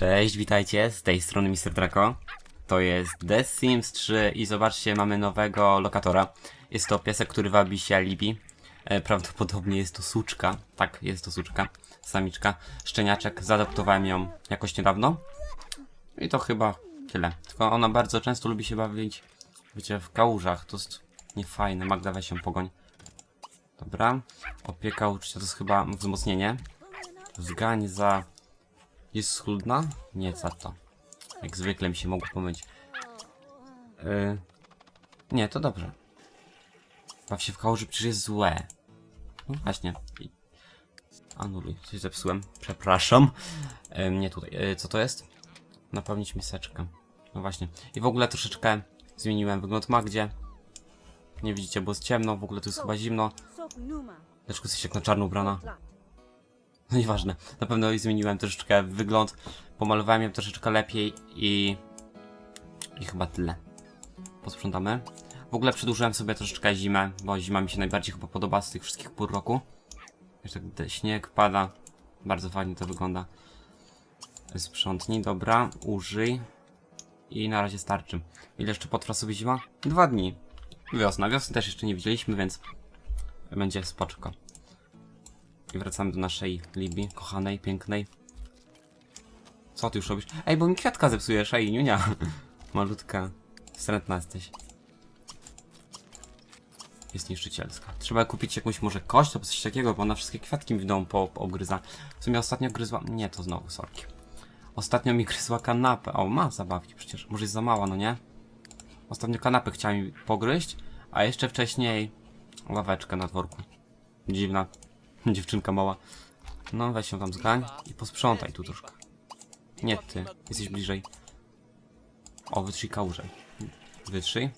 Cześć, witajcie, z tej strony Mr. Draco. To jest The Sims 3 i zobaczcie, mamy nowego lokatora. Jest to piesek, który wabi się Libi. E, prawdopodobnie jest to suczka. Tak, jest to suczka. Samiczka. Szczeniaczek. Zaadoptowałem ją jakoś niedawno. I to chyba tyle. Tylko ona bardzo często lubi się bawić, wiecie, w kałużach. To jest niefajne. Magda, weź się pogoń. Dobra. Opieka uczucia to jest chyba wzmocnienie. Zgań za... Jest schludna? Nie, za to. Jak zwykle mi się mogło pomylić. Yy... Nie, to dobrze. Baw się w kałuży, przecież jest złe. No właśnie. Anuluj, coś zepsułem. Przepraszam. Yy, nie tutaj. Yy, co to jest? Napełnić miseczkę. No właśnie. I w ogóle troszeczkę zmieniłem wygląd Magdzie. Nie widzicie, bo jest ciemno, w ogóle tu jest chyba zimno. Dlaczego jesteś jak na czarno ubrana? No nieważne. Na pewno zmieniłem troszeczkę wygląd. Pomalowałem ją troszeczkę lepiej i... I chyba tyle. Posprzątamy. W ogóle przedłużyłem sobie troszeczkę zimę, bo zima mi się najbardziej chyba podoba z tych wszystkich pór roku. Jeszcze tak te- śnieg pada. Bardzo fajnie to wygląda. Sprzątnij, dobra. Użyj. I na razie starczy. Ile jeszcze potrwa sobie zima? Dwa dni. Wiosna. Wiosny też jeszcze nie widzieliśmy, więc będzie spoczko. I wracamy do naszej Libii, kochanej, pięknej. Co ty już robisz? Ej, bo mi kwiatka zepsujesz, ej, niunia. Malutka. Wstrętna jesteś. Jest niszczycielska. Trzeba kupić jakąś może kość albo coś takiego, bo ona wszystkie kwiatki mi w domu po, obgryza. W sumie ostatnio gryzła... Nie, to znowu sorki. Ostatnio mi gryzła kanapę. O, ma zabawki przecież. Może jest za mała, no nie? Ostatnio kanapę chciała mi pogryźć, a jeszcze wcześniej ławeczkę na dworku. Dziwna. Dziewczynka mała. No, weź się tam zgań i posprzątaj tu troszkę. Nie ty, jesteś bliżej. O, wytrzyj kałużę. Wytrzyj.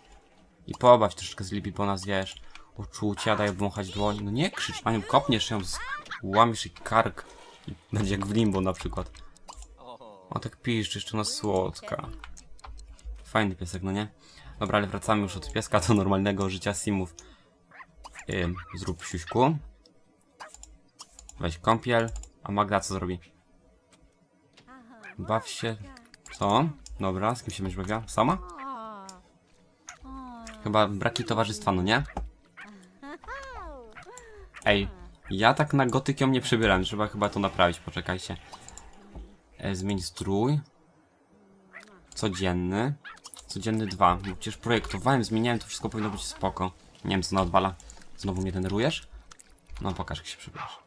I pobaw troszeczkę z Libii, bo nas wiesz. Uczucia, daj obmąchać dłoń. No nie krzycz, panią kopniesz ją, łamiesz jej kark. I będzie jak w limbo na przykład. O, tak piszczy, jeszcze na słodka. Fajny piesek, no nie? Dobra, ale wracamy już od pieska do normalnego życia simów. Ym, zrób siuśku. Weź kąpiel. A Magda co zrobi? Baw się. Co? Dobra, z kim się będziesz bawiła? Sama? Chyba braki towarzystwa, no nie? Ej, ja tak na gotykią nie przybieram, trzeba chyba to naprawić, poczekajcie. E, zmień strój. Codzienny. Codzienny 2. Przecież projektowałem, zmieniałem, to wszystko powinno być spoko. Nie wiem co na odwala. Znowu mnie denerujesz? No pokaż jak się przybierasz.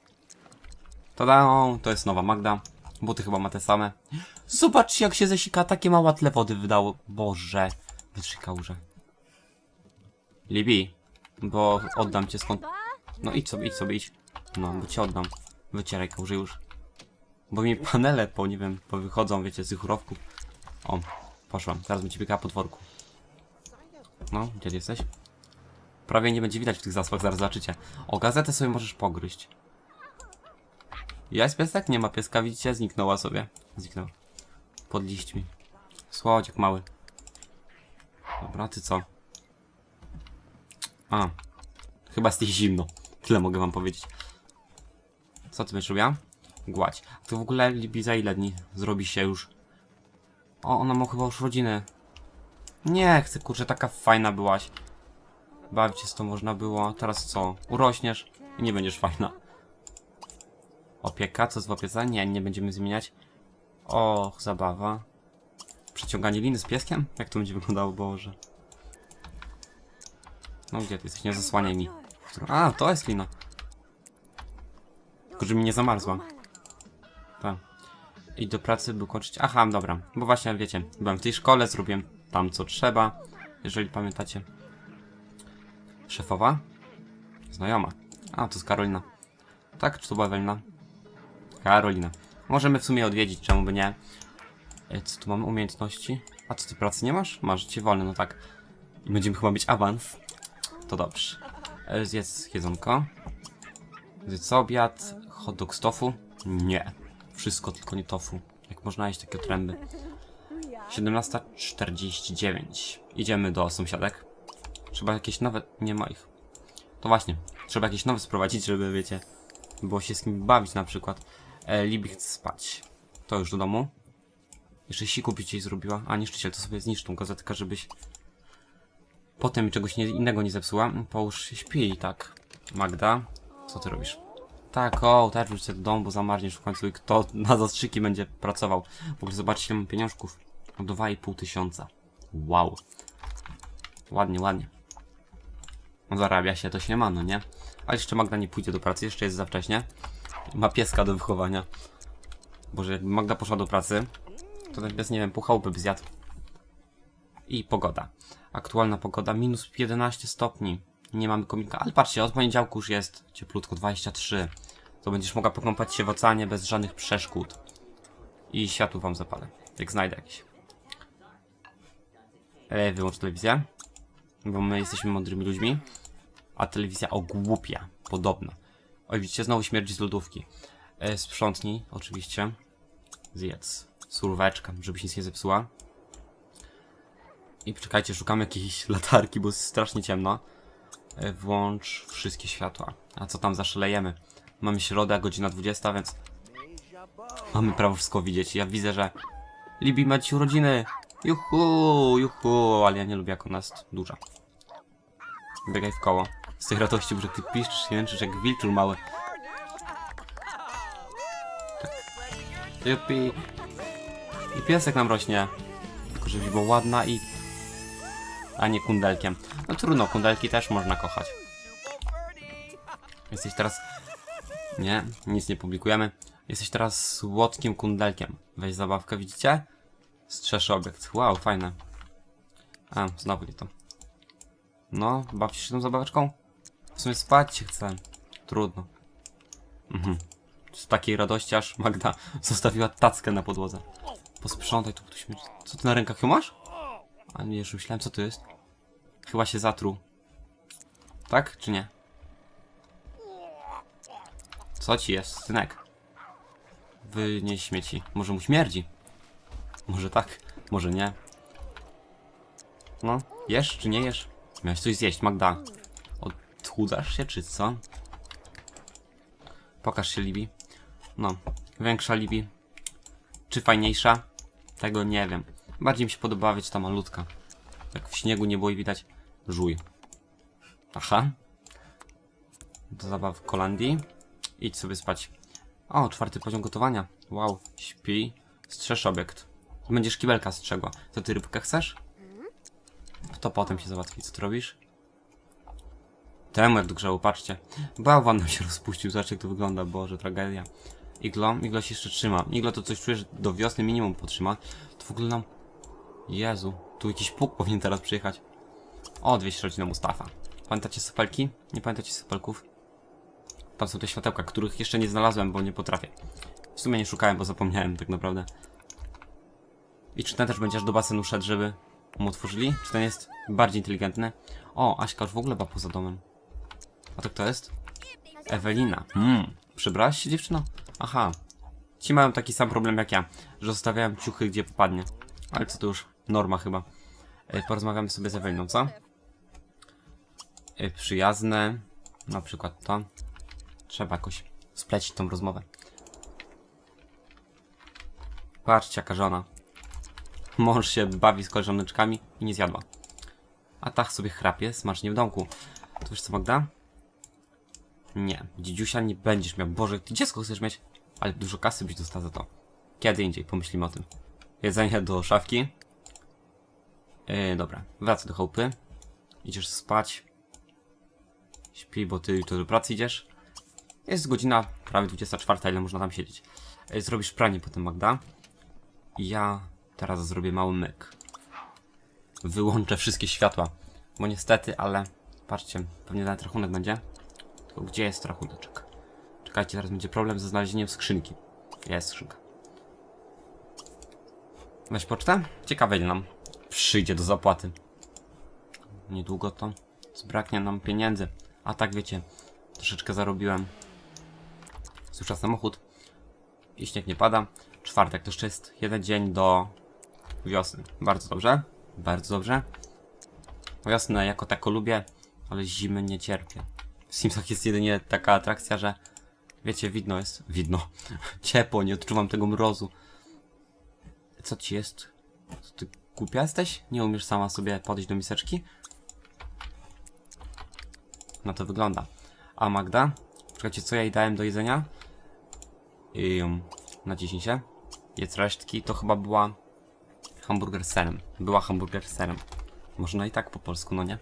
Tada, to jest nowa Magda. Buty chyba ma te same. Zobaczcie jak się zesika, takie małe tle wody wydało. Boże. Wytrzyj kałużę. Libi, bo oddam cię skąd... No idź sobie, idź sobie, idź. No, bo cię oddam. Wycieraj kałużę już. Bo mi panele po, nie wiem, po wychodzą, wiecie, z tych churowków. O, poszłam. Teraz będzie biegała po dworku. No, gdzie jesteś? Prawie nie będzie widać w tych zaspach, zaraz zobaczycie. O, gazetę sobie możesz pogryźć. Jest piesek? Nie ma pieska, widzicie? Zniknęła sobie. Zniknęła. Pod liśćmi. Słodziek mały. Dobra, ty co? A. Chyba jesteś zimno. Tyle mogę wam powiedzieć. Co ty będziesz robiła? Gładź. A to w ogóle Libi za ile dni zrobi się już? O, ona ma chyba już rodzinę. Nie chcę, kurczę, taka fajna byłaś. Bawić się z tą można było. Teraz co? Urośniesz i nie będziesz fajna. Opieka? Co z opieka? Nie, nie będziemy zmieniać. Och, zabawa. Przeciąganie liny z pieskiem? Jak to będzie wyglądało, Boże. No gdzie ty jesteś? Nie zasłaniaj mi. A, to jest lina. Tylko, że mi nie zamarzła. Tak. I do pracy by kończyć. Aha, dobra. Bo właśnie, wiecie, byłem w tej szkole, zrobiłem tam co trzeba. Jeżeli pamiętacie. Szefowa? Znajoma. A, to jest Karolina. Tak, czy to była Ewelina? Karolina. Możemy w sumie odwiedzić, czemu by nie? E, Co tu mamy? Umiejętności? A co ty pracy nie masz? Masz, ci wolny, no tak. Będziemy chyba mieć awans. To dobrze. E, Zjedz jedzonko. Zjedz obiad. Hot dog z tofu. Nie. Wszystko, tylko nie tofu. Jak można jeść takie tręby. 17.49. Idziemy do sąsiadek. Trzeba jakieś nowe... Nie ma ich. To właśnie. Trzeba jakieś nowe sprowadzić, żeby, wiecie, było się z kim bawić na przykład. E, Libi chce spać. To już do domu. Jeszcze siku by ci zrobiła. A niszczyciel, to sobie zniszcz tą gazetkę, żebyś potem czegoś nie, innego nie zepsuła. Połóż się, śpi, tak. Magda, co ty robisz? Tak, o, też wróć się do domu, bo zamarzniesz w końcu i kto na zastrzyki będzie pracował. W ogóle zobaczcie, ile mam pieniążków. O 2,5 tysiąca. Wow. Ładnie, ładnie. No zarabia się, to się ma, no nie? Ale jeszcze Magda nie pójdzie do pracy, jeszcze jest za wcześnie. Ma pieska do wychowania. Boże, jakby Magda poszła do pracy, to ten pies, nie wiem, pół chałupy by zjadł. I pogoda. Aktualna pogoda minus 11 stopni. Nie mamy komika, ale patrzcie, od poniedziałku już jest cieplutko 23. To będziesz mogła pokąpać się w oceanie bez żadnych przeszkód. I światło wam zapalę, jak znajdę jakieś. E, wyłącz telewizję, bo my jesteśmy mądrymi ludźmi, a telewizja ogłupia, podobno. Oj, widzicie, znowu śmierdzi z lodówki. E, sprzątnij, oczywiście. Zjedz surweczkę, żeby się nic nie zepsuła. I poczekajcie, szukamy jakiejś latarki, bo jest strasznie ciemno. E, Włącz wszystkie światła. A co tam zaszalejemy? Mamy środę, godzina 20, więc mamy prawo wszystko widzieć. Ja widzę, że Libi ma ci urodziny. Juhu, juhu, ale ja nie lubię jak ona jest duża. Biegaj w koło. Z tej radości, że ty piszczysz i jak wilczur mały. Tak. I piesek nam rośnie. Tylko żeby była ładna i... A nie kundelkiem. No trudno, kundelki też można kochać. Jesteś teraz... Nie, nic nie publikujemy. Jesteś teraz słodkim kundelkiem. Weź zabawkę, widzicie? Strzeszy obiekt. Wow, fajne. A, znowu nie to. No, bawisz się tą zabaweczką? W sumie spać się chcę. Trudno. Mhm. Z takiej radości aż Magda zostawiła tackę na podłodze. Posprzątaj tu, tu śmierć. Co ty na rękach ją masz? A nie, już myślałem, co to jest. Chyba się zatruł. Tak, czy nie? Co ci jest, synek? Wynieś śmieci. Może mu śmierdzi? Może tak, może nie. No, jesz czy nie jesz? Miałeś coś zjeść, Magda. Odchudzasz się, czy co? Pokaż się, Libi. No, większa Libi. Czy fajniejsza? Tego nie wiem. Bardziej mi się podobała, wiecie, ta malutka. Jak w śniegu nie było i widać. Żuj. Aha. Do zabaw w Kolandii. Idź sobie spać. O, czwarty poziom gotowania. Wow, śpi. Strzeż obiekt. Będziesz kibelka strzegła. To ty rybkę chcesz? To potem się załatwi. Co ty robisz? Do grzebu, patrzcie. Bałwan nam się rozpuścił, zobaczcie jak to wygląda, boże, tragedia. Iglo, Iglo się jeszcze trzyma. Iglo to coś czujesz do wiosny minimum potrzyma. To w ogóle nam... Jezu, tu jakiś puk powinien teraz przyjechać. O, 200 rodzina Mustafa. Pamiętacie sypelki? Nie pamiętacie sypelków? Tam są te światełka, których jeszcze nie znalazłem, bo nie potrafię. W sumie nie szukałem, bo zapomniałem tak naprawdę. I czy ten też będzie aż do basenu szedł, żeby mu otworzyli? Czy ten jest bardziej inteligentny? O, Aśka już w ogóle była poza domem. A to kto jest? Ewelina. Hmm. Przybrałaś się dziewczyno? Aha. Ci mają taki sam problem jak ja, że zostawiałem ciuchy gdzie popadnie. Ale co to już norma chyba. E, Porozmawiamy sobie z Eweliną, co? E, Przyjazne. Na przykład to. Trzeba jakoś splecić tą rozmowę. Patrzcie jaka żona. Mąż się bawi z koleżaneczkami i nie zjadła. A tak sobie chrapie smacznie w domku. To wiesz co Magda? Nie, dziedziusia nie będziesz miał. Boże, ty dziecko chcesz mieć, ale dużo kasy byś dostał za to. Kiedy indziej, pomyślimy o tym. Jedzenie do szafki. Yy, dobra, wracaj do chałupy. Idziesz spać. Śpi, bo ty jutro do pracy idziesz. Jest godzina prawie 24, ile można tam siedzieć. Yy, zrobisz pranie potem, Magda. Ja teraz zrobię mały myk. Wyłączę wszystkie światła. Bo niestety, ale patrzcie, pewnie nawet rachunek będzie. Tylko gdzie jest rachuneczek? Czekajcie, teraz będzie problem ze znalezieniem skrzynki. Jest skrzynka. Weź pocztę? Ciekawe ile nam przyjdzie do zapłaty. Niedługo to zbraknie nam pieniędzy. A tak wiecie, troszeczkę zarobiłem. Słyszę samochód. I śnieg nie pada. Czwartek to jeszcze jest jeden dzień do wiosny. Bardzo dobrze. Bardzo dobrze. Wiosnę jako tako lubię, ale zimy nie cierpię. W Simsach jest jedynie taka atrakcja, że wiecie, widno jest. Widno. Ciepło, nie odczuwam tego mrozu. Co ci jest? Co ty głupia jesteś? Nie umiesz sama sobie podejść do miseczki? Na to wygląda. A Magda? Czekajcie, co ja jej dałem do jedzenia? Ym, naciśnij się. Jedz resztki. To chyba była hamburger serem. Była hamburger serem. Można i tak po polsku, no nie?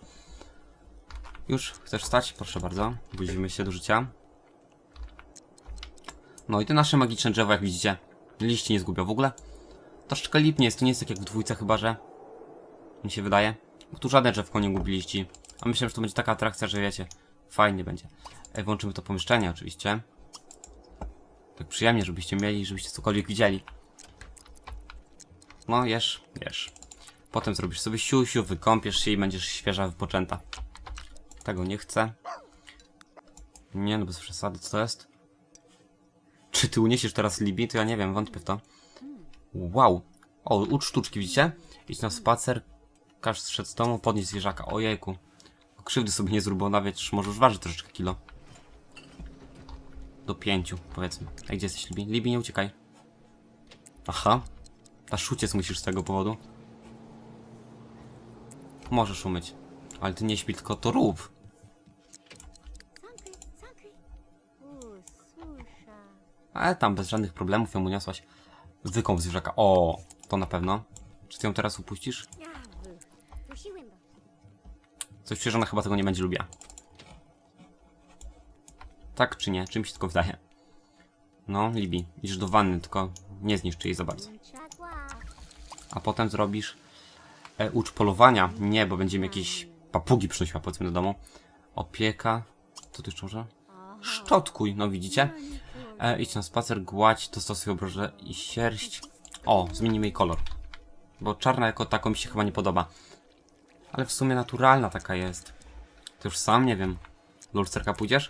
Już? Chcesz wstać? Proszę bardzo. Budzimy się do życia. No i to nasze magiczne drzewo, jak widzicie. Liści nie zgubią w ogóle. Troszeczkę lipnie jest, to nie jest tak jak w dwójce chyba, że... Mi się wydaje. Bo tu żadne drzewko nie gubi liści. A myślę, że to będzie taka atrakcja, że wiecie, fajnie będzie. E, włączymy to pomieszczenie oczywiście. Tak przyjemnie, żebyście mieli, żebyście cokolwiek widzieli. No, jesz, jesz. Potem zrobisz sobie siusiu, wykąpiesz się i będziesz świeża, wypoczęta. Tego nie chcę. Nie, no bez przesady, co to jest? Czy ty uniesiesz teraz Libii? To ja nie wiem, wątpię w to. Wow. O, ucz sztuczki, widzicie? Idź na spacer, każ zszedł z domu, podnieść zwierzaka. Ojejku. Krzywdy sobie nie zrób, nawet może już waży troszeczkę kilo. Do pięciu, powiedzmy. A gdzie jesteś, Libi? Libi, nie uciekaj. Aha. Ta szuciec musisz z tego powodu. Możesz umyć. Ale ty nie śpi, tylko to rób. Ale tam bez żadnych problemów ją uniosłaś. Wykąp zwierzaka. O, to na pewno. Czy ty ją teraz upuścisz? Coś czuję, że ona chyba tego nie będzie lubiła. Tak czy nie? Czy mi się tylko wydaje? No, Libi, idziesz do wanny, tylko nie zniszcz jej za bardzo. A potem zrobisz e, ucz polowania. Nie, bo będziemy jakieś papugi przynosiła powiedzmy do domu. Opieka. Co tu jeszcze może? Szczotkuj, no widzicie? E, idź na spacer, gładź, dostosuj obroże i sierść. O, zmienimy jej kolor. Bo czarna jako taką mi się chyba nie podoba. Ale w sumie naturalna taka jest. To już sam nie wiem. Do lusterka pójdziesz?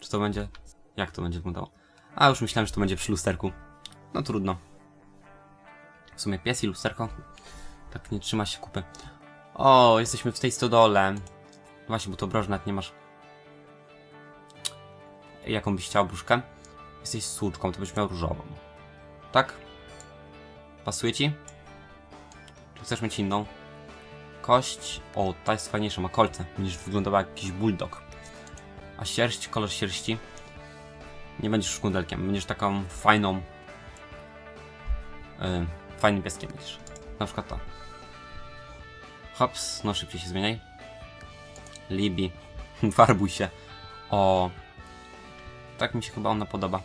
Czy to będzie... Jak to będzie wyglądało? A, już myślałem, że to będzie przy lusterku. No trudno. W sumie pies i lusterko. Tak nie trzyma się kupy. O, jesteśmy w tej stodole. Właśnie, bo to obroże nawet nie masz. Jaką byś chciał brzuszkę? Jesteś słuczką, to byś miał różową. Tak? Pasuje ci? Czy chcesz mieć inną? Kość. O, ta jest fajniejsza, ma kolce. Będziesz wyglądała jak jakiś bulldog. A sierść, kolor sierści. Nie będziesz szkundelkiem, będziesz taką fajną. Yy, fajnym pieskiem będziesz. Na przykład to. Hops, no szybciej się zmieniaj. Libi, farbuj się. O, tak mi się chyba ona podoba.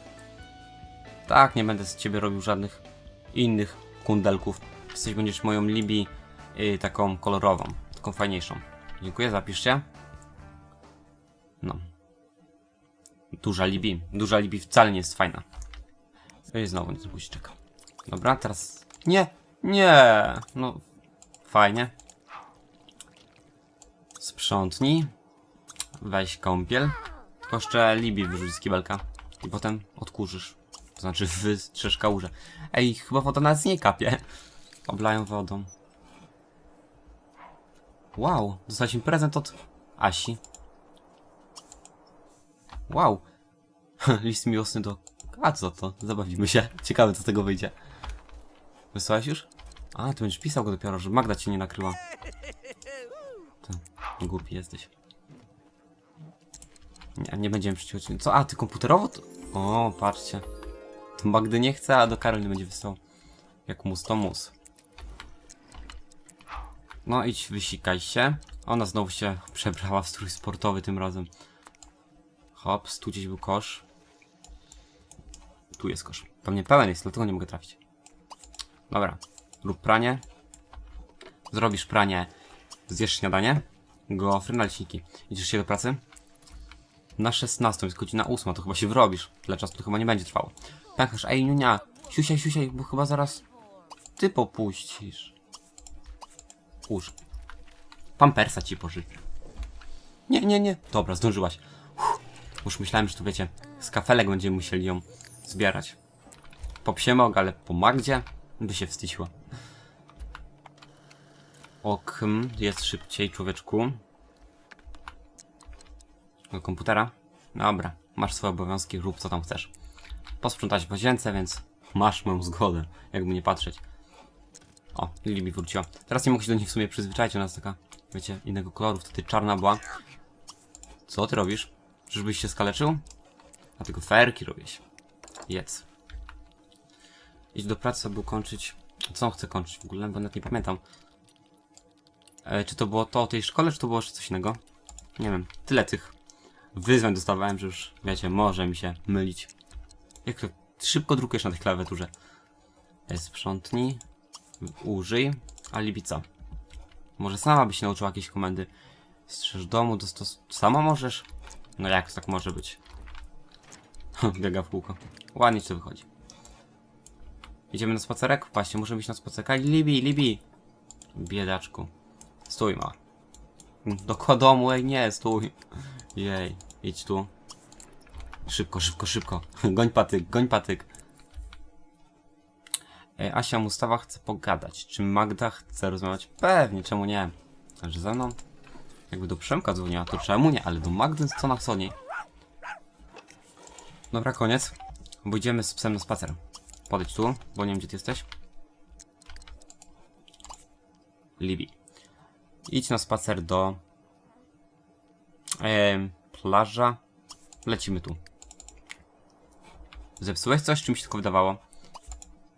Tak, nie będę z ciebie robił żadnych innych kundelków. Jesteś będziesz moją Libi yy, taką kolorową, taką fajniejszą. Dziękuję, zapiszcie. No. Duża Libi. Duża Libi wcale nie jest fajna. I znowu nie guzik czeka. Dobra, teraz... Nie! Nie! No, fajnie. Sprzątnij. Weź kąpiel. Tylko jeszcze Libi wyrzuć z kibelka. I potem odkurzysz. To znaczy wystrzyż kałużę. Ej, chyba woda nas nie kapie. Oblają wodą. Wow, dostaliśmy prezent od Asi. Wow. List miłosny do... A co to? Zabawimy się. Ciekawe co z tego wyjdzie. Wysłałeś już? A, ty będziesz pisał go dopiero, że Magda cię nie nakryła. Ty, głupi jesteś. Nie, nie będziemy przeciwko. Co? A, ty komputerowo? To... O, patrzcie. To Magdy nie chce, a do Karol nie będzie wysłał. Jak mus to mus. No idź, wysikaj się. Ona znowu się przebrała w strój sportowy tym razem. Hops, tu gdzieś był kosz. Tu jest kosz. Pewnie pełen jest, dlatego nie mogę trafić. Dobra, rób pranie. Zrobisz pranie, zjesz śniadanie. Gofry, naleśniki. Idziesz się do pracy? Na 16, jest godzina 8, to chyba się wyrobisz. Tyle czasu to chyba nie będzie trwało. Pękasz, ej niunia, siusiaj, siusiaj, bo chyba zaraz ty popuścisz. Łóż. Pampersa ci pożyczę. Nie, nie, nie. Dobra, zdążyłaś. Uff. Już myślałem, że tu wiecie, z kafelek będziemy musieli ją zbierać. Po psie mogę, ale po Magdzie by się wstydziła. Okm, jest szybciej, człowieczku. Do komputera? Dobra, masz swoje obowiązki, rób co tam chcesz. Posprzątać w łazience, więc masz moją zgodę, jakby nie patrzeć. O, Lili mi wróciła. Teraz nie mogę się do niej w sumie przyzwyczaić, ona jest taka, wiecie, innego koloru, wtedy czarna była. Co ty robisz? Czyżbyś się skaleczył? A tylko fajerki robisz. Jedz. Idź do pracy, aby ukończyć... Co on chce kończyć w ogóle? Bo nawet nie pamiętam. E, czy to było to o tej szkole, czy to było jeszcze coś innego? Nie wiem. Tyle tych wyzwań dostawałem, że już, wiecie, może mi się mylić. Jak to szybko drukujesz na tej klawiaturze. Sprzątnij. Użyj. Alibi co? Może sama byś nauczyła jakieś komendy. Strzeż domu, dostos... Sama możesz? No jak tak może być? Biega w kółko. Ładnie ci to wychodzi. Idziemy na spacerek? Właśnie, muszę iść na spacerek. Libi, Libi! Biedaczku. Stój ma. Do domu, ej nie, stój. Jej, idź tu. Szybko, szybko, szybko. Goń patyk, goń patyk. Ej, Asia Mustawa chce pogadać. Czy Magda chce rozmawiać? Pewnie, czemu nie? Także ze mną? Jakby do Przemka dzwoniła, to czemu nie? Ale do Magdy co na co niej? Dobra, koniec. Pójdziemy z psem na spacer. Podejdź tu, bo nie wiem gdzie ty jesteś. Libi. Idź na spacer do... Em, plaża. Lecimy tu. Zepsułeś coś, czy mi się tylko wydawało?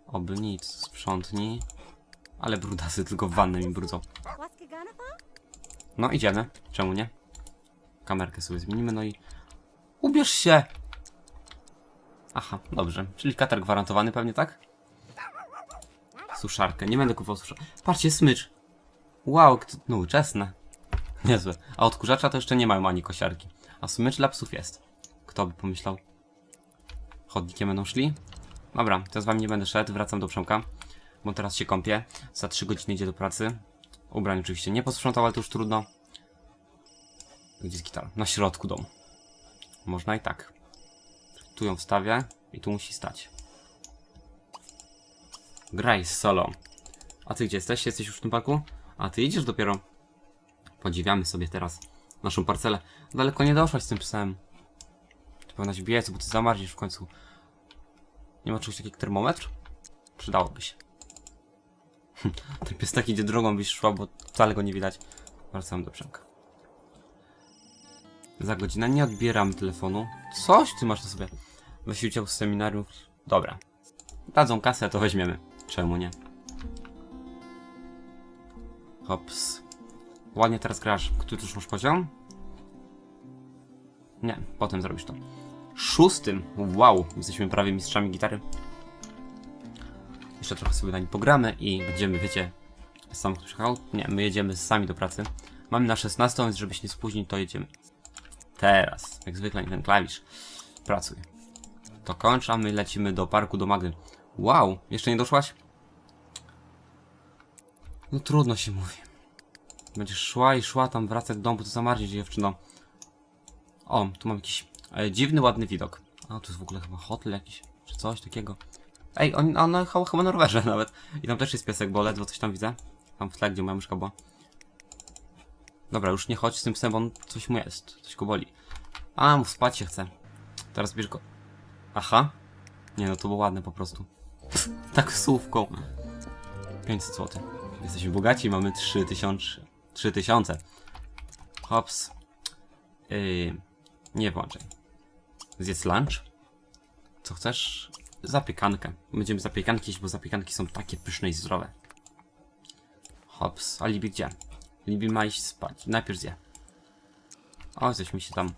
Oby nic, sprzątnij. Ale brudasy tylko w wannę mi brudzą. No idziemy, czemu nie? Kamerkę sobie zmienimy, no i... Ubierz się! Aha, dobrze. Czyli katar gwarantowany pewnie, tak? Suszarkę, nie będę kupował suszarki. Patrzcie, smycz! Wow, nowoczesne. Niezłe. A odkurzacza to jeszcze nie mają ani kosiarki. A smycz dla psów jest. Kto by pomyślał? Chodnikiem będą szli? Dobra, to ja z wami nie będę szedł, wracam do Przemka. Bo teraz się kąpię. Za 3 godziny idzie do pracy. Ubrań oczywiście nie posprzątał, ale to już trudno. Gdzie jest? Na środku domu. Można i tak. Tu ją wstawię i tu musi stać. Graj solo. A ty gdzie jesteś? Jesteś już w tym parku? A ty idziesz dopiero. Podziwiamy sobie teraz naszą parcelę. Daleko nie doszłaś z tym psem. Ty powinnaś biec, bo ty zamarzniesz w końcu. Nie ma czegoś takiego termometr? Przydałoby się. Ten pies tak idzie drogą, byś szła, bo wcale go nie widać. Wracam do Przemka. Za godzinę nie odbieram telefonu. Coś ty masz na sobie. Weź udział w seminarium. Dobra. Dadzą kasę, to weźmiemy. Czemu nie? Hops. Ładnie teraz grasz. Który już masz poziom? Nie, potem zrobisz to. Szóstym. Wow, jesteśmy prawie mistrzami gitary. Jeszcze trochę sobie na nim pogramy i będziemy, wiecie, sam przyjechał? Nie, my jedziemy sami do pracy. Mamy na 16, więc żeby się nie spóźnić, to jedziemy. Teraz, jak zwykle, ten klawisz. Pracuj. To kończ, a my lecimy do parku do Magdy. Wow, jeszcze nie doszłaś? No trudno się mówi. Będziesz szła i szła tam wracać do domu, to zamarzniesz dziewczyno. O, tu mam jakiś e, dziwny, ładny widok. A, tu jest w ogóle chyba hotel jakiś, czy coś takiego. Ej, on, on jechał chyba na rowerze nawet. I tam też jest piesek, bo ledwo coś tam widzę. Tam w tle, gdzie moja myszka była. Dobra, już nie chodź z tym psem, bo on coś mu jest. Coś go boli. A, mu spać się chce. Teraz bierz go. Aha. Nie no, to było ładne po prostu. tak słówką. 500 zł. Jesteśmy bogaci, mamy 3000. 3000. Hops. Yy, nie włączaj. Zjedz lunch? Co chcesz? Zapiekankę. Będziemy zapiekanki jeść, bo zapiekanki są takie pyszne i zdrowe. Hops. A Libi gdzie? Libi ma iść spać. Najpierw zje. O, coś mi się tam...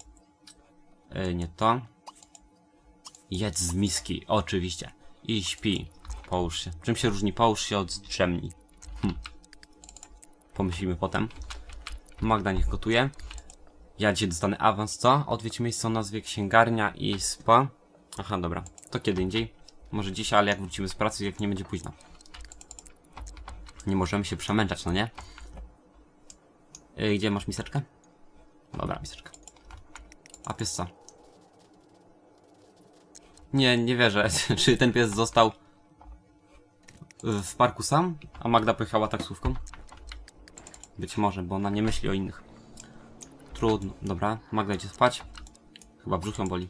Yy, nie to. Jedz z miski, oczywiście. I śpi. Połóż się. Czym się różni połóż się od drzemni? Hm. Pomyślimy potem. Magda niech gotuje. Ja dzisiaj dostanę awans, co? Odwiedź miejsce o nazwie księgarnia i spa. Aha, dobra. To kiedy indziej. Może dzisiaj, ale jak wrócimy z pracy, jak nie będzie późno. Nie możemy się przemęczać, no nie? Yy, gdzie masz miseczkę? Dobra, miseczka. A pies co? Nie, nie wierzę. Czy ten pies został w parku sam, a Magda pojechała taksówką? Być może, bo ona nie myśli o innych. Trudno. Dobra, Magda idzie spać. Chyba brzuch ją boli.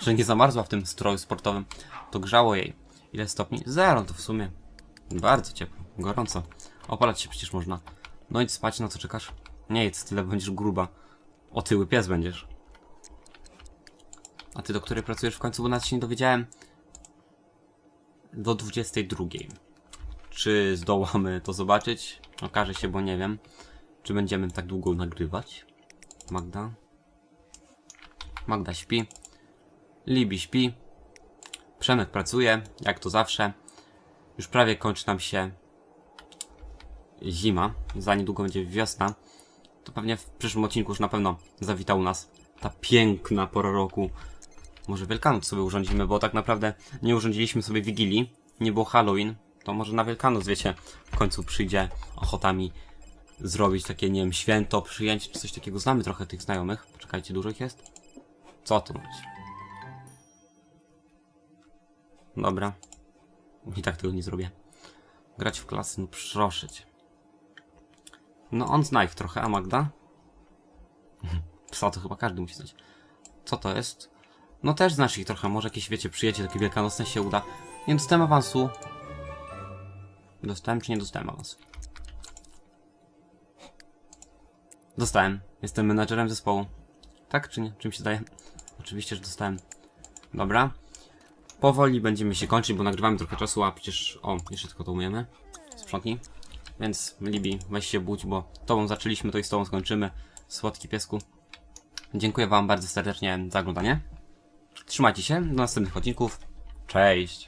Że nie zamarzła w tym stroju sportowym. To grzało jej. Ile stopni? Zero to w sumie. Bardzo ciepło. Gorąco. Opalać się przecież można. No idź spać, na co czekasz? Nie jedz tyle, będziesz gruba. Otyły pies będziesz. A ty do której pracujesz w końcu? Bo nawet się nie dowiedziałem. Do 22. Czy zdołamy to zobaczyć? Okaże się, bo nie wiem. Czy będziemy tak długo nagrywać? Magda? Magda śpi. Libi śpi. Przemek pracuje, jak to zawsze. Już prawie kończy nam się zima. Za niedługo będzie wiosna. To pewnie w przyszłym odcinku już na pewno zawita u nas ta piękna pora roku. Może Wielkanoc sobie urządzimy, bo tak naprawdę nie urządziliśmy sobie Wigilii. Nie było Halloween. To może na Wielkanoc, wiecie, w końcu przyjdzie ochota mi zrobić takie, nie wiem, święto, przyjęcie czy coś takiego. Znamy trochę tych znajomych. Poczekajcie, dużo ich jest? Co ty mówisz? Dobra. I tak tego nie zrobię. Grać w klasy, no proszę cię. No on zna ich trochę, a Magda? Psa to chyba każdy musi znać. Co to jest? No też znasz ich trochę, może jakieś wiecie, przyjęcie takie wielkanocne się uda. Nie dostałem awansu. Dostałem czy nie dostałem awansu? Dostałem. Jestem menadżerem zespołu. Tak czy nie? Czym się zdaje? Oczywiście, że dostałem. Dobra. Powoli będziemy się kończyć, bo nagrywamy trochę czasu, a przecież... O, jeszcze tylko to umiemy. Sprzątnij. Więc Libi, weź się budź, bo tobą zaczęliśmy, to i z tobą skończymy. Słodki piesku. Dziękuję wam bardzo serdecznie za oglądanie. Trzymajcie się, do następnych odcinków. Cześć!